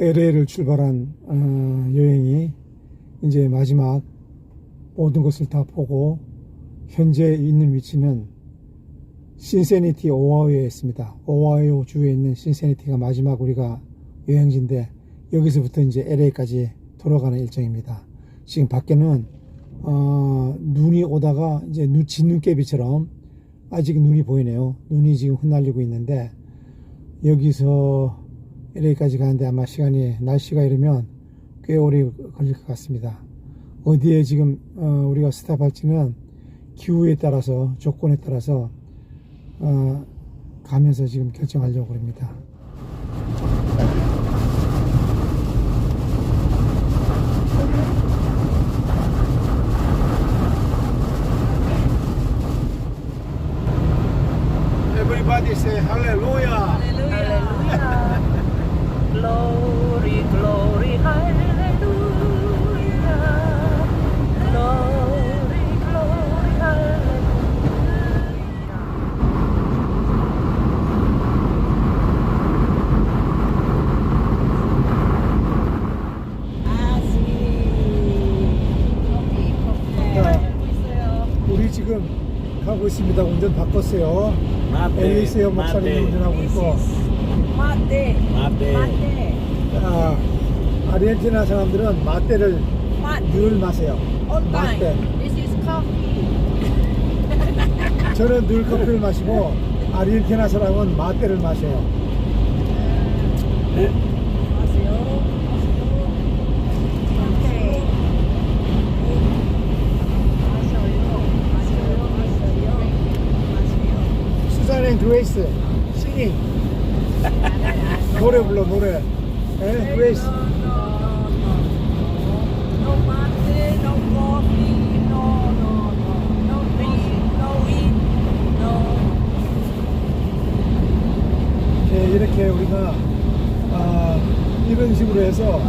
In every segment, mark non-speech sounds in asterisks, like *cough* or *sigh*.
LA를 출발한 어, 여행이 이제 마지막 모든 것을 다 보고 현재 있는 위치는 신세니티 오하이오에 있습니다. 오하이오 주에 있는 신세니티가 마지막 우리가 여행지인데 여기서부터 이제 LA까지 돌아가는 일정입니다. 지금 밖에는 어, 눈이 오다가 이제 눈 진눈깨비처럼 아직 눈이 보이네요. 눈이 지금 흩날리고 있는데 여기서 LA까지 가는데 아마 시간이 날씨가 이러면 꽤 오래 걸릴 것 같습니다. 어디에 지금 어, 우리가 스탑할지는 기후에 따라서 조건에 따라서 어, 가면서 지금 결정하려고 합니다. 가고 있습니다. 운전 바꿨어요. 엘리세요 목사님. 운전하고 있고. Mate. Mate. 아, 아르헨티나 사람들은 마테를 Mate. 늘 마세요. All 마테. time. This is coffee. 저는 늘 커피를 마시고 아르헨티나 사람은 마테를 마셔요. 마세요. 마세요. Mate. 마셔요. 마셔요. 마셔요. 마셔요. 수잔 앤 그레이스 싱잉 노래 불러 노래. 에? 그레이스. 예, 이렇게 우리가 아, 이런 식으로 해서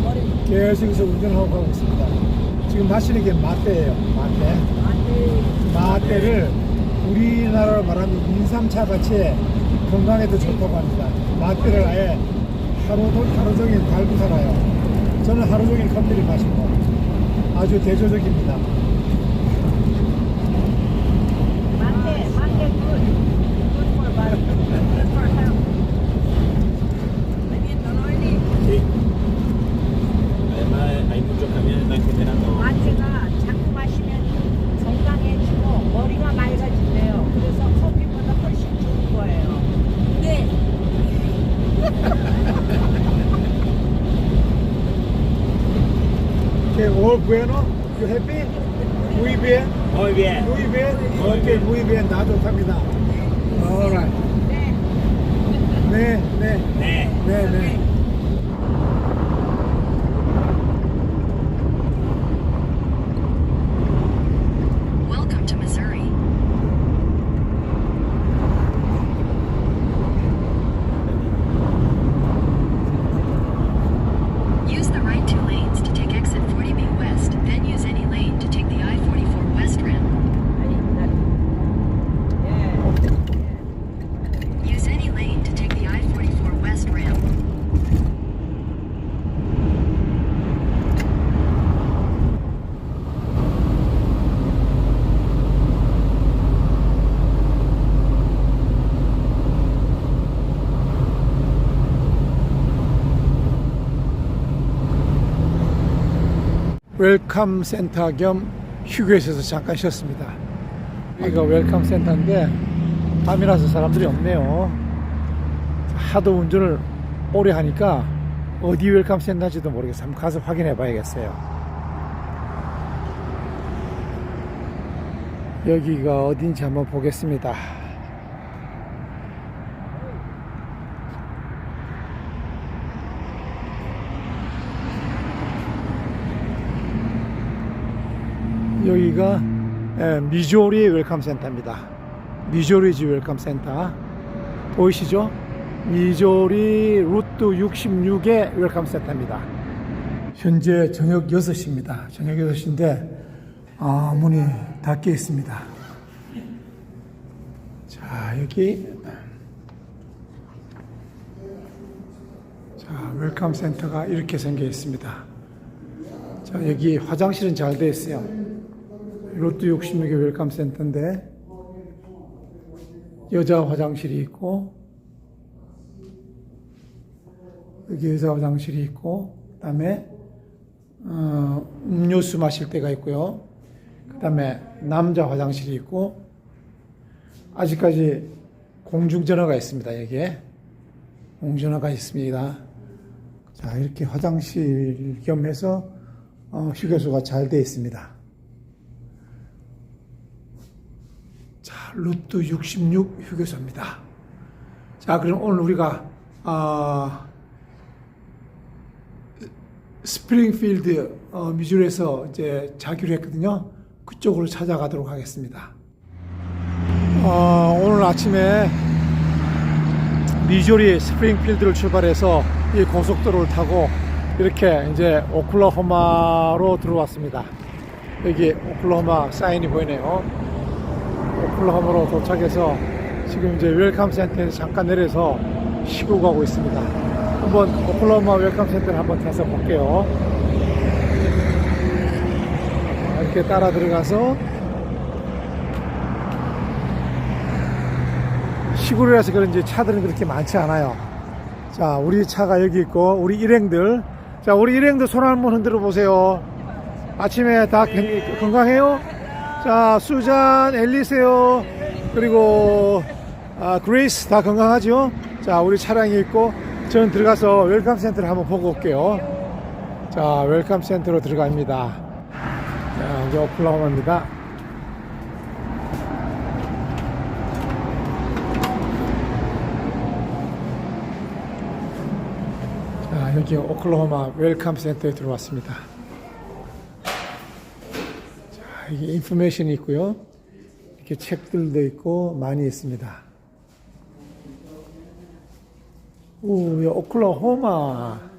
계속해서 운전하고 가고 있습니다. 지금 마시는 게. 마테. Mate. 마테를 우리나라로 말하면 인삼차 같이 건강에도 좋다고 합니다. 마테를 아예 하루, 하루 종일 달고 살아요. 저는 하루 종일 커피를 마시고 아주 대조적입니다. Bueno? 웰컴 센터 겸 휴게소에서 잠깐 쉬었습니다. 여기가 웰컴 센터인데 밤이라서 사람들이 없네요. 하도 운전을 오래 하니까 어디 웰컴 센터인지도 모르겠어요. 한번 가서 확인해 봐야겠어요. 여기가 어딘지 한번 보겠습니다. 여기가 에, 미조리 웰컴 센터입니다. 미조리지 웰컴 센터 보이시죠? 미조리 루트 66의 웰컴 센터입니다. 현재 저녁 6시입니다. 저녁 6시인데 아, 문이 닫혀 있습니다. 자, 여기. 자, 웰컴 센터가 이렇게 생겨 있습니다. 자, 여기 화장실은 잘 되어 있어요. 로또 66의 웰컴 센터인데, 여자 화장실이 있고, 여기 여자 화장실이 있고, 그 다음에, 어, 음료수 마실 때가 있고요. 그 다음에 남자 화장실이 있고, 아직까지 공중전화가 있습니다, 여기에. 공중전화가 있습니다. 자, 이렇게 화장실 겸해서 어, 휴게소가 잘 되어 있습니다. 자, 루트 66 휴게소입니다. 자, 그럼 오늘 우리가 아, 스프링필드 어, 미주리에서 이제 자기로 했거든요. 그쪽으로 찾아가도록 하겠습니다. 어, 오늘 아침에 미주리 스프링필드를 출발해서 이 고속도로를 타고 이렇게 이제 오클라호마로 들어왔습니다. 여기 오클라호마 사인이 보이네요. 오클라호마로 도착해서 지금 이제 웰컴 센터에서 잠깐 내려서 쉬고 가고 있습니다. 한번 오클라호마 웰컴 센터를 한번 가서 볼게요. 자, 이렇게 따라 들어가서 시골이라서 그런지 차들은 그렇게 많지 않아요. 자, 우리 차가 여기 있고, 우리 일행들. 자, 우리 일행들 손 한번 흔들어 보세요. 아침에 다 건- 건강해요? 자, 수잔, 앨리세요. 그리고, 아, 그레이스 다 건강하죠? 자, 우리 차량이 있고, 저는 들어가서 웰컴 센터를 한번 보고 올게요. 자, 웰컴 센터로 들어갑니다. 자, 이제 오클라호마입니다. 자, 여기 오클라호마 웰컴 센터에 들어왔습니다. 자, 여기 인포메이션이 있고요. 이렇게 책들도 있고 많이 있습니다. 오, 오클라호마.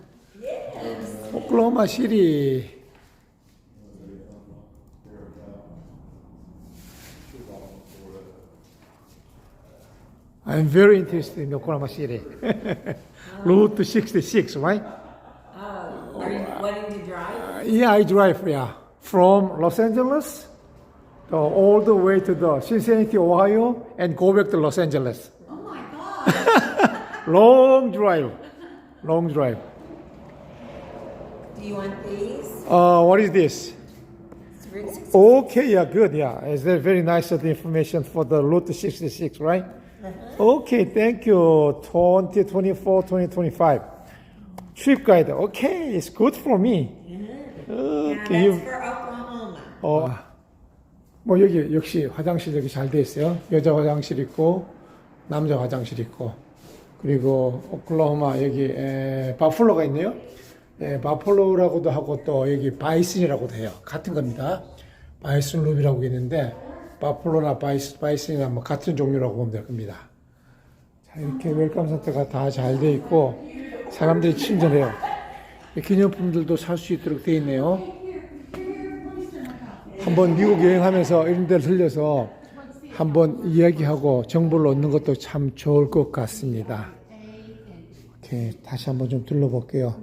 오클라호마 시리. I'm very interested in Oklahoma City. Route 66, right? Oh, are you wanting to drive? Yeah, I drive, yeah. From Los Angeles to all the way to the Cincinnati, Ohio, and go back to Los Angeles. Oh my God. *laughs* Long drive. Long drive. Do you want these? Uh, what is this? Okay, yeah, good, yeah. Is that very nice of the information for the Route 66, right? Okay, thank you. 2024, 2025. Trip guide. Okay, it's good for me. Now Okay, you- that's for Oklahoma. 어, 뭐 여기 역시 화장실 여기 잘 돼 있어요. 여자 화장실 있고 남자 화장실 있고 그리고 오클라호마 여기 에, 바폴로가 있네요. 예, 바폴로라고도 하고 또 여기 바이슨이라고도 해요. 같은 겁니다. 바이슨 룹이라고 있는데 바폴로나 바이스, 바이슨이나 뭐 같은 종류라고 보면 될 겁니다. 자, 이렇게 웰컴 센터가 다 잘 돼 있고 사람들이 친절해요. 기념품들도 살 수 있도록 돼 있네요. 한번 미국 여행하면서 이런 데를 들려서 한번 이야기하고 정보를 얻는 것도 참 좋을 것 같습니다. 이렇게 다시 한번 좀 둘러볼게요.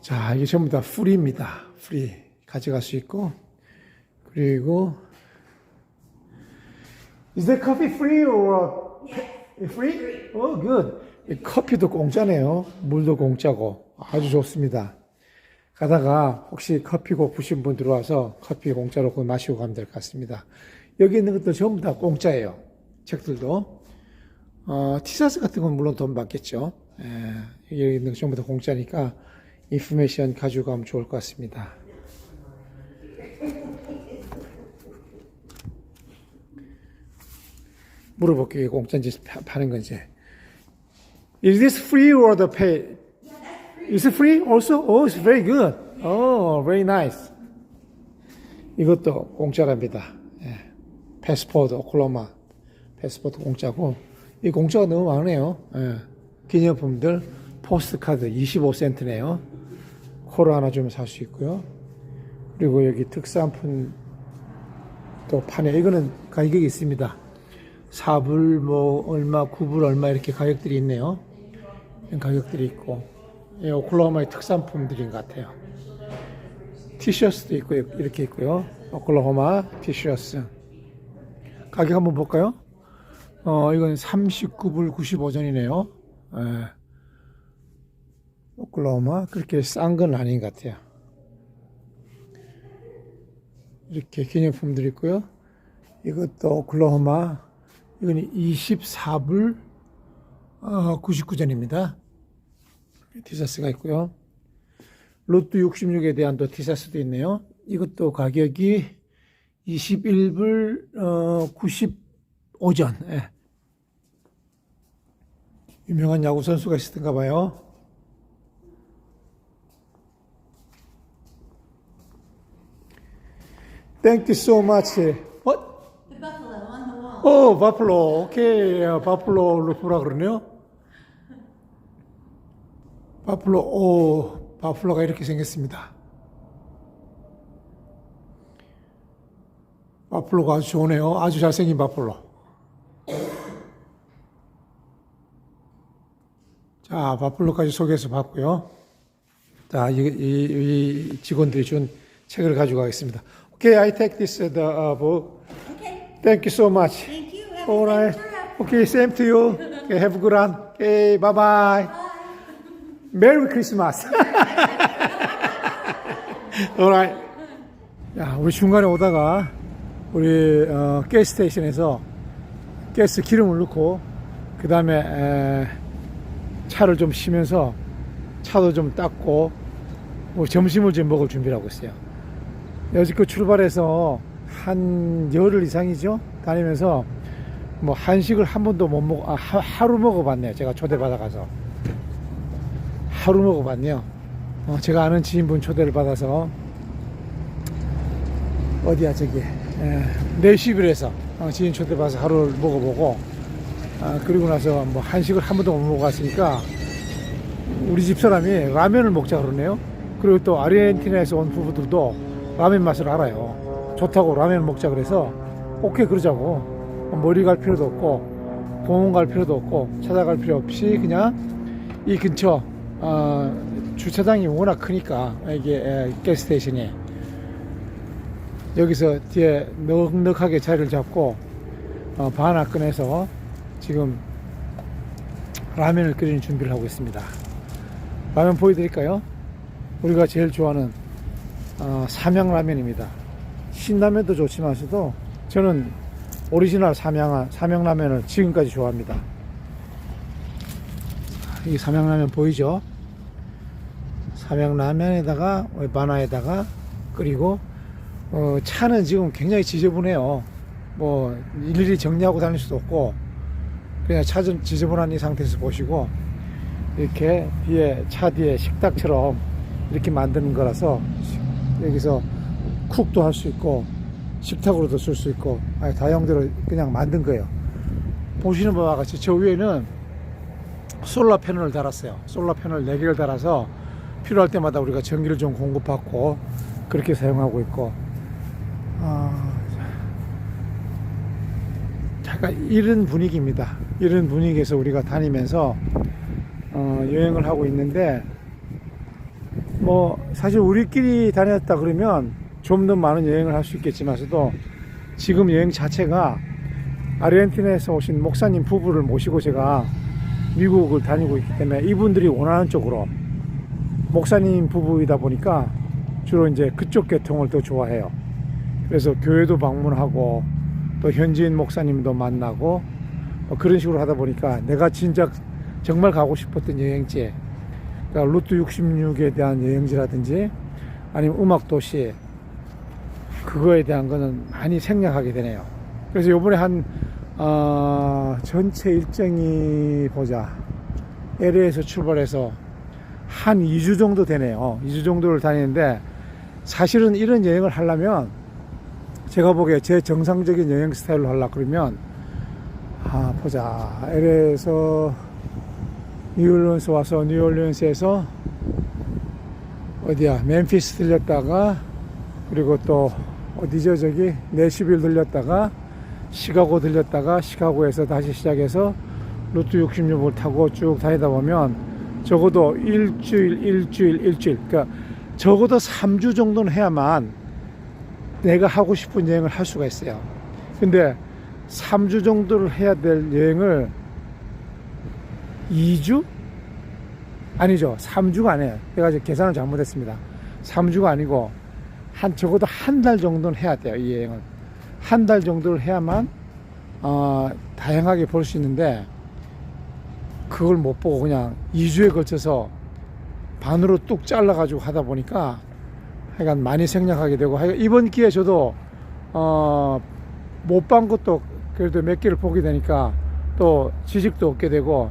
자, 이게 전부 다 프리입니다. 프리. 가져갈 수 있고. 그리고 Is that coffee free or free? Oh, good. 이 커피도 공짜네요. 물도 공짜고 아주 좋습니다. 가다가 혹시 커피 고프신 분 들어와서 커피 공짜로 마시고 가면 될 것 같습니다. 여기 있는 것도 전부 다 공짜예요. 책들도. 어, 티셔츠 같은 건 물론 돈 받겠죠. 예, 여기 있는 거 전부 다 공짜니까 인포메이션 가지고 가면 좋을 것 같습니다. 물어볼게요. 공짜인지 파- 파는 건지. Is this free or the pay? Is it free also? Oh, it's very good. Oh, very nice. 이것도 공짜랍니다. 예. 패스포드, 오클라호마 패스포드 공짜고 이 공짜가 너무 많네요. 예. 기념품들 포스트카드 25센트네요. 코로 하나 주면 살 수 있고요. 그리고 여기 특산품 또 판에 이거는 가격이 있습니다. 4불 뭐 얼마 9불 얼마 이렇게 가격들이 있네요. 가격들이 있고 예, 오클라호마의 특산품들인 것 같아요. 티셔츠도 있고 이렇게 있고요. 오클라호마 티셔츠 가격 한번 볼까요? 어 이건 39불 95전이네요. 예. 오클라호마 그렇게 싼 건 아닌 것 같아요. 이렇게 기념품들 있고요. 이것도 오클라호마 이건 24불 어, 99전입니다. 티셔츠가 있고요. 로또 66에 대한 또 티셔츠도 있네요. 이것도 가격이 21불 어, 95전. 예. 유명한 야구 선수가 있었던가 봐요. Thank you so much. What? The buffalo on the wall. 어, 바플로. 오케이. 아, 바플로 루프라 그러네요. 바플로, 오, 바플로가 이렇게 생겼습니다. 바플로가 아주 좋네요. 아주 잘생긴 바플로. 자, 바플로까지 소개해서 봤고요. 자, 이, 이, 이 직원들이 준 책을 가지고 가겠습니다. Okay, I take this uh, the uh, book. Okay. Thank you so much. Thank you. Have All right. Okay, same to you. Okay, have a good one. Okay, bye bye. Christmas. All right. 야, 우리 중간에 오다가 우리 어, 가스 스테이션에서 가스 기름을 넣고 그 다음에 차를 좀 쉬면서 차도 좀 닦고 뭐 점심을 좀 먹을 준비를 하고 있어요. 여지껏 출발해서 한 열흘 이상이죠. 다니면서 뭐 한식을 한 번도 못 먹어 아, 하- 하루 먹어봤네요. 제가 초대받아 가서 하루 먹어봤네요. 어, 제가 아는 지인분 초대를 받아서 어디야 저기 에, 내시빌에서 어, 지인 초대받아서 하루를 먹어보고 아, 그리고 나서 뭐 한식을 한 번도 못 먹어봤으니까 우리 집 사람이 라면을 먹자 그러네요. 그리고 또 아르헨티나에서 온 부부들도 라면 맛을 알아요. 좋다고 라면 먹자 그래서 오케이 그러자고 머리 갈 필요도 없고 공원 갈 필요도 없고 찾아갈 필요 없이 그냥 이 근처 어, 주차장이 워낙 크니까 이게 에, 가스스테이션이 여기서 뒤에 넉넉하게 자리를 잡고 어, 바 하나 꺼내서 지금 라면을 끓이는 준비를 하고 있습니다. 라면 보여드릴까요? 우리가 제일 좋아하는 어, 삼양라면입니다. 신라면도 좋지만서도 저는 오리지널 삼양 삼양라면을 지금까지 좋아합니다. 이 삼양라면 보이죠? 삼양라면에다가 바나에다가 끓이고 어, 차는 지금 굉장히 지저분해요. 뭐 일일이 정리하고 다닐 수도 없고 그냥 차 좀 지저분한 이 상태에서 보시고 이렇게 뒤에 차 뒤에 식탁처럼 이렇게 만드는 거라서 여기서 쿡도 할 수 있고 식탁으로도 쓸 수 있고 아니, 다용도로 그냥 만든 거예요. 보시는 바와 같이 저 위에는 솔라 패널을 달았어요. 솔라 패널 4개를 달아서 필요할 때마다 우리가 전기를 좀 공급받고 그렇게 사용하고 있고 아, 약간 이런 분위기입니다. 이런 분위기에서 우리가 다니면서 어, 여행을 하고 있는데 뭐 사실 우리끼리 다녔다 그러면 좀 더 많은 여행을 할 수 있겠지만서도 지금 여행 자체가 아르헨티나에서 오신 목사님 부부를 모시고 제가 미국을 다니고 있기 때문에 이분들이 원하는 쪽으로 목사님 부부이다 보니까 주로 이제 그쪽 계통을 더 좋아해요. 그래서 교회도 방문하고 또 현지인 목사님도 만나고 뭐 그런 식으로 하다 보니까 내가 진짜 정말 가고 싶었던 여행지 그러니까 루트 66에 대한 여행지라든지 아니면 음악 도시 그거에 대한 거는 많이 생략하게 되네요. 그래서 요번에 한 어, 전체 일정이 보자 LA에서 출발해서 한 2주 정도 되네요. 2주 정도를 다니는데 사실은 이런 여행을 하려면 제가 보기에 제 정상적인 여행 스타일로 하려 그러면 아 보자 LA에서 뉴올리언스 와서 뉴올리언스에서 어디야 멤피스 들렸다가 그리고 또 어디죠 저기 내시빌 들렸다가 시카고 들렸다가 시카고에서 다시 시작해서 루트 66을 타고 쭉 다니다 보면 적어도 일주일 일주일 일주일. 그러니까 적어도 3주 정도는 해야만 내가 하고 싶은 여행을 할 수가 있어요. 근데 3주 정도를 해야 될 여행을 2주? 아니죠. 3주가 아니에요. 제가 지금 계산을 잘못했습니다. 3주가 아니고 한 적어도 한 달 정도는 해야 돼요 이 여행을. 한 달 정도를 해야만 어, 다양하게 볼 수 있는데 그걸 못 보고 그냥 2주에 걸쳐서 반으로 뚝 잘라 가지고 하다 보니까 하여간 많이 생략하게 되고 하여간 이번 기회에 저도 어, 못 본 것도 그래도 몇 개를 보게 되니까 또 지식도 얻게 되고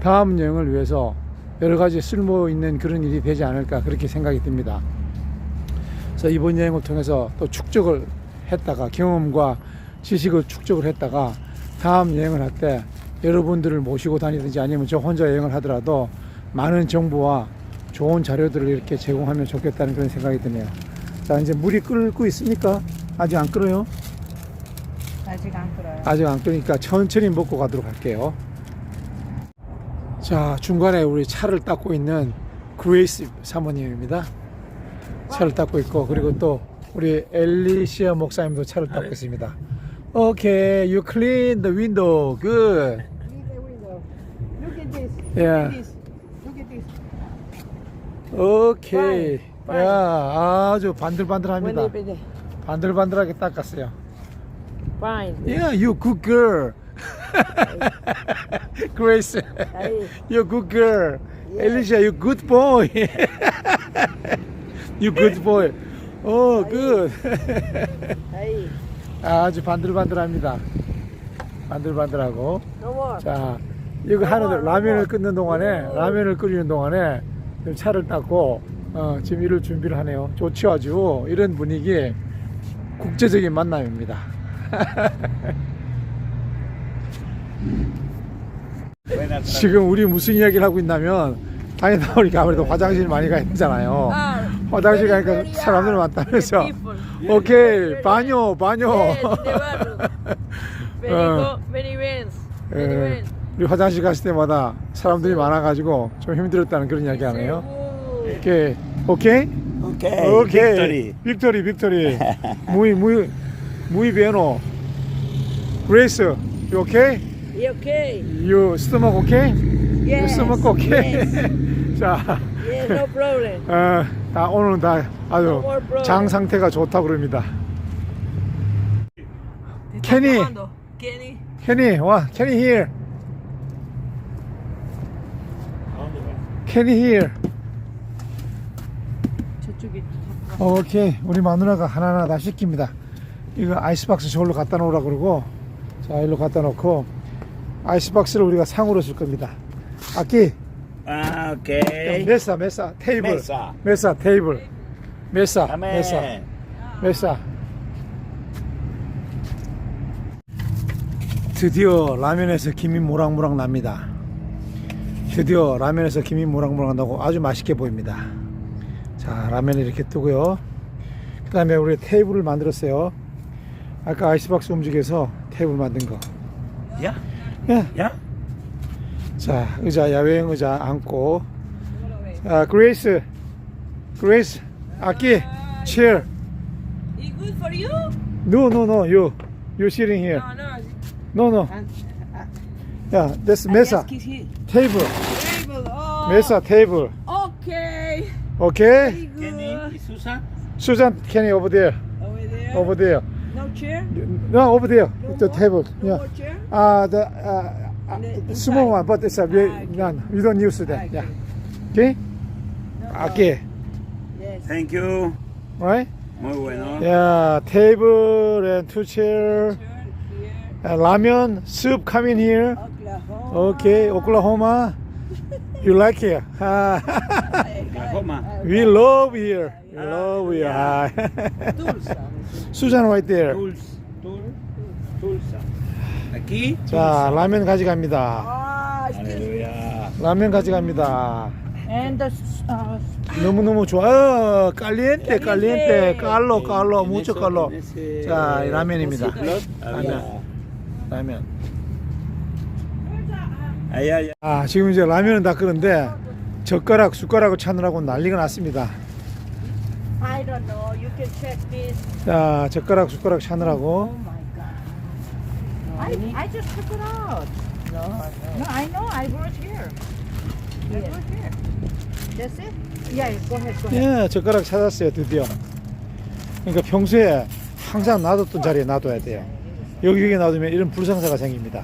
다음 여행을 위해서 여러 가지 쓸모 있는 그런 일이 되지 않을까 그렇게 생각이 듭니다. 그래서 이번 여행을 통해서 또 축적을 했다가 경험과 지식을 축적을 했다가 다음 여행을 할때 여러분들을 모시고 다니든지 아니면 저 혼자 여행을 하더라도 많은 정보와 좋은 자료들을 이렇게 제공하면 좋겠다는 그런 생각이 드네요. 자 이제 물이 끓고 있습니까? 아직 안 끓어요? 아직 안 끓어요. 아직 안 끓으니까 천천히 먹고 가도록 할게요. 자, 중간에 우리 차를 닦고 있는 그레이스 사모님입니다. 차를 닦고 있고, 그리고 또 우리 엘리시아 목사님도 차를 닦고 있습니다. Okay, you clean the window. Good. Leave the window. Look at this. Yeah. Look at this. Look at this. Okay. Fine. 야, 아주 반들반들합니다. they be 반들반들하게 닦았어요. Fine. Yeah, you good girl. Grace. Hey. You good girl. Yeah. Alicia, you good boy. you good boy. Oh, good. Hey. 아주 반들반들합니다. 반들반들하고. No more. 자, 이거 하는 라면을 끓는 동안에 라면을 끓이는 동안에 차를 닦고 어, 지금 이럴 준비를 하네요. 좋죠 아주 이런 분위기 국제적인 만남입니다. *laughs* 지금 우리 무슨 이야기를 하고 있냐면 다니다 보니까 아무래도 화장실 많이 가야 되잖아요. Ah, 화장실 가니까 사람들 많다면서. people. 오케이, 바뇨, 바뇨. Bathroom. Very Uh. go, 예. 우리 화장실 갔을 때마다 사람들이 많아가지고 좀 힘들었다는 그런 이야기 하네요. 오케이, 오케이, Okay. 오케이. Victory. 빅토리, 빅토리. muy, muy, muy bueno. Grace, you okay? You okay? You stomach okay? You Yes. stomach okay? Yes. 자, Yes, no problem. 어, 다 오늘은 다 아주 No. 장 상태가 좋다고 그럽니다. Kenny. Kenny. Kenny, 와, Kenny here. Kenny here. 저쪽에. 오케이, 우리 마누라가 하나하나 다 시킵니다. 이거 아이스박스 저걸로 갖다 놓으라 그러고, 자, 일로 갖다 놓고, 아이스박스를 우리가 상으로 줄 겁니다. 아끼, Ah, okay. 메사, 메사, 테이블. Mesa. 메사, 테이블. 메사. 메사, 메사. 드디어 라면에서 김이 모락모락 납니다. 드디어 라면에서 김이 모락모락 나고 아주 맛있게 보입니다. 자, 라면을 이렇게 뜨고요. 그 다음에 우리 테이블을 만들었어요. 아까 아이스박스 움직여서 테이블 만든 거. Yeah. 예. Yeah. 자, 의자, 야외형 의자 앉고. 자, 그레이스. 그레이스. 아기. chair. It good for you? No, no, no. You. You're sitting here. No, no. No, Yeah, that's mesa. Table. Table. Oh. Mesa, table. Okay. Okay? Kenny, Susan? Susan, Kenny over there. Over there. Over there. No chair. No, over there. No The more? table. No Yeah. more chair. Uh, the, uh, uh, the small one, but it's a very, Ah, okay. none. You don't use that. Okay. Yeah. Okay? No, no. Okay. Yes. Thank you. Right? Muy bueno. Yeah, table and two chair. Chair here. Uh, ramen, soup coming here. Oklahoma. Okay, Oklahoma. You like here? Ah, Oklahoma. we love here. We love here. Ah. Tulsa. Susan right there. Tulsa. Tul- Tulsa. Aquí. 자, 라면 가져갑니다. Ah, excuse me. Aleluya. 라면 가져갑니다. And the uh, 너무너무 좋아. 어, 깔리엔테, 깔리엔테, 깔로, 깔로, 무초 깔로. 자, 이 라면입니다. 라면. 라면. Allá. 아, 지금 이제 라면은 다 끓는데 젓가락, 숟가락을 찾느라고 난리가 났습니다. I don't know. You can check this. 자, 젓가락, 숟가락 Oh 찾느라고. my god. I, I just took it out. No, no. I know. I brought here. I brought here. That's it? Yeah, go ahead, go ahead. 예, 젓가락 찾았어요, 드디어. 그러니까 평소에 항상 놔뒀던 자리에 놔둬야 돼요. 여기 여기 놔두면 이런 불상사가 생깁니다.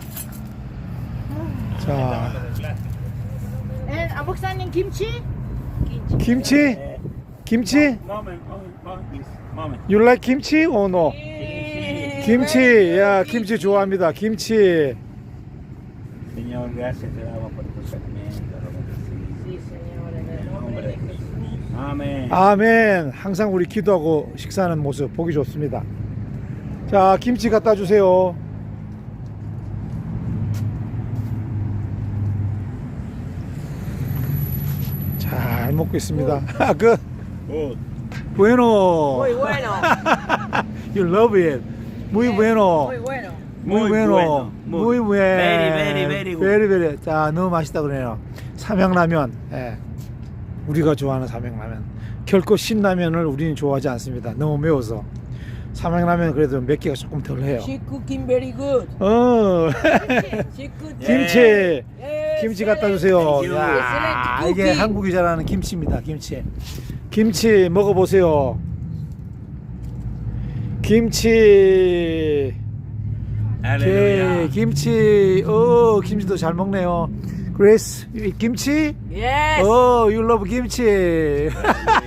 자, And uh, 목사님 김치? 김치? 김치? Moment, moment, moment, please. Moment. You like 김치 or no? 예. 김치, 야, 김치 좋아합니다. 김치. Señor, gracias te damos por tu sacramento. lo que Sí, señor, en el En el nombre de nombre de Jesús. Jesús. Amén. 아멘. 항상 우리 기도하고 식사하는 모습 보기 좋습니다. 자, 김치 갖다 주세요. 잘 먹고 있습니다. 그 Oh, bueno. Muy bueno. you love it. Muy bueno. Muy bueno. Muy bueno. Muy bueno. Very, very, very good. Very, very. 자, 너무 맛있다 그러네요. 삼양라면. 예. 우리가 좋아하는 삼양라면. 결코 신라면을 우리는 좋아하지 않습니다. 너무 매워서. 삼양라면 그래도 몇 개가 조금 덜 해요. She cooking very good. 어. Cook. 김치. Yes, 김치 갖다 주세요. 야, 이게. 한국이 잘하는 김치입니다. 김치. 김치 먹어보세요. 김치. 오케이, aleluya. 김치. 어, 김치도 잘 먹네요. 그레이스, 이 김치? Yes. 어, you love 김치. *laughs*